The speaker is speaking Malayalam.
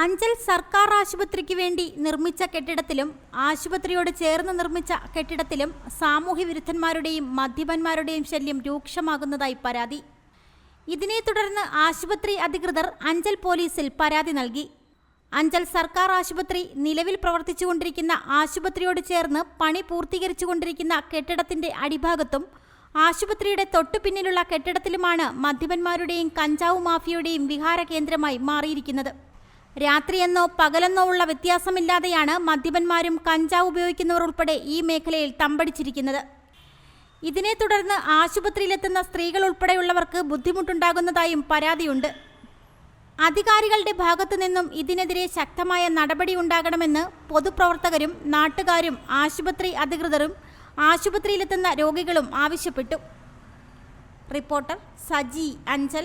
അഞ്ചൽ സർക്കാർ ആശുപത്രിക്ക് വേണ്ടി നിർമ്മിച്ച കെട്ടിടത്തിലും ആശുപത്രിയോട് ചേർന്ന് നിർമ്മിച്ച കെട്ടിടത്തിലും സാമൂഹ്യ വിരുദ്ധന്മാരുടെയും മദ്യപന്മാരുടെയും ശല്യം രൂക്ഷമാകുന്നതായി പരാതി. ഇതിനെ തുടർന്ന് ആശുപത്രി അധികൃതർ അഞ്ചൽ പോലീസിൽ പരാതി നൽകി. അഞ്ചൽ സർക്കാർ ആശുപത്രി നിലവിൽ പ്രവർത്തിച്ചുകൊണ്ടിരിക്കുന്ന ആശുപത്രിയോട് ചേർന്ന് പണി പൂർത്തീകരിച്ചുകൊണ്ടിരിക്കുന്ന കെട്ടിടത്തിന്റെ അടിഭാഗത്തും ആശുപത്രിയുടെ തൊട്ടുപിന്നിലുള്ള കെട്ടിടത്തിലുമാണ് മദ്യപന്മാരുടെയും കഞ്ചാവ് മാഫിയയുടെയും വിഹാര കേന്ദ്രമായി മാറിയിരിക്കുന്നത്. രാത്രിയെന്നോ പകലെന്നോ ഉള്ള വ്യത്യാസമില്ലാതെയാണ് മദ്യപന്മാരും കഞ്ചാവ് ഉപയോഗിക്കുന്നവർ ഉൾപ്പെടെ ഈ മേഖലയിൽ തമ്പടിച്ചിരിക്കുന്നത്. ഇതിനെ തുടർന്ന് ആശുപത്രിയിലെത്തുന്ന സ്ത്രീകൾ ഉൾപ്പെടെയുള്ളവർക്ക് ബുദ്ധിമുട്ടുണ്ടാകുന്നതായും പരാതിയുണ്ട്. അധികാരികളുടെ ഭാഗത്തു നിന്നും ഇതിനെതിരെ ശക്തമായ നടപടി ഉണ്ടാകണമെന്ന് പൊതുപ്രവർത്തകരും നാട്ടുകാരും ആശുപത്രി അധികൃതരും ആശുപത്രിയിലെത്തുന്ന രോഗികളും ആവശ്യപ്പെട്ടു. റിപ്പോർട്ടർ സജി അഞ്ചൽ.